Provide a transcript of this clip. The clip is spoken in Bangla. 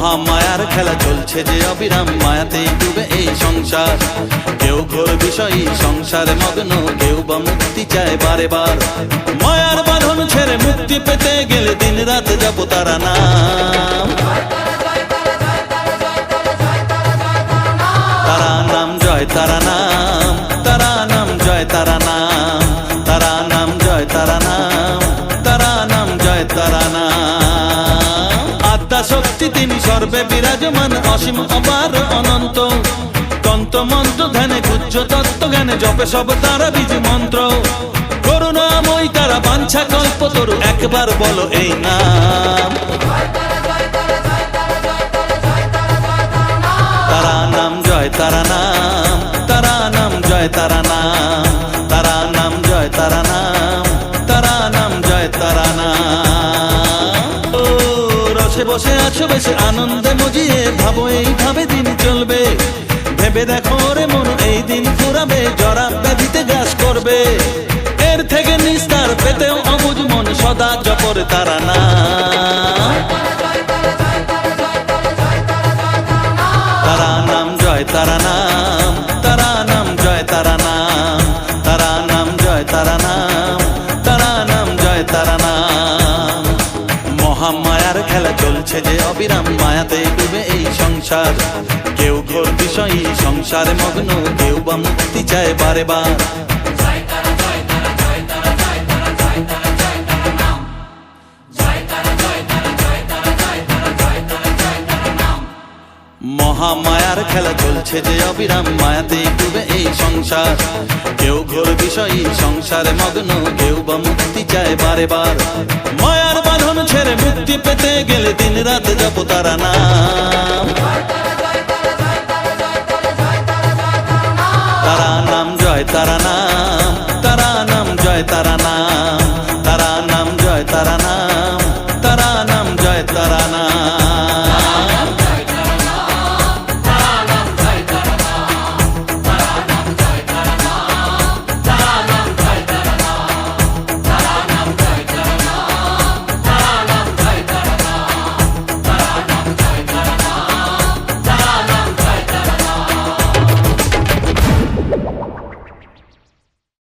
মহামায়ার খেলা চলছে যে অবিরাম মায়াতে ডুবে এই সংসার। কেউ ঘোর বিষয়ী সংসারে মগ্ন, কেউ বা মুক্তি চায় বারে বার। মায়ার বাঁধন ছেড়ে মুক্তি পেতে গেলে দিন রাত যাব তারা নাম তারা নাম জয়, তারা নাম তারা নাম জয়, তারা নাম। তারা নাম জয়, তারা নাম তারা নাম জয়, তারা নাম। তিনি সর্বে বিরাজমান, অসীম, অপার, অনন্ত। তন্ত মন্ত্র ধ্যানে, গুজ্জ, তত্ত্ব, জ্ঞানে জপে সব তারা বীজ মন্ত্র। করুণাময় তারা বাঞ্ছা, কল্প, তরু, একবার বলো এই নাম। তারা নাম জয়, তারা নাম। তারা নাম জয়, তারা নাম। বসে আছো বেশি আনন্দে মজিয়ে, ভাবো এইভাবে দিন চলবে। ভেবে দেখো রে মন, এই দিন ফুরাবে, জরা ব্যাধিতে গ্রাস করবে। এর থেকে নিস্তার পেতেও অবুঝ মন, সদা জপরে তারা না। তারা নাম, জয় তারা নাম। চলছে যে অবিরাম মায়াতে ডুবে এই সংসার। কেউ ঘোর বিষয়ী, সংসারে মগ্ন, কেউ বা মুক্তি চায় বারে বার মহামায়ার খেলা চলছে যে অবিরাম মায়াতে ডুবে এই সংসার। কেউ ঘোর বিষয়ী, সংসারে মগ্ন, কেউ বা মুক্তি চায় বারে বার। মায়ার বাঁধন ছেড়ে মুক্তি পেতে জপো তারা নাম তারা নাম জয় তারা নাম তারা নাম জয় তারা নাম তারা নাম জয় তারা নাম তারা নাম জয় তারা নাম।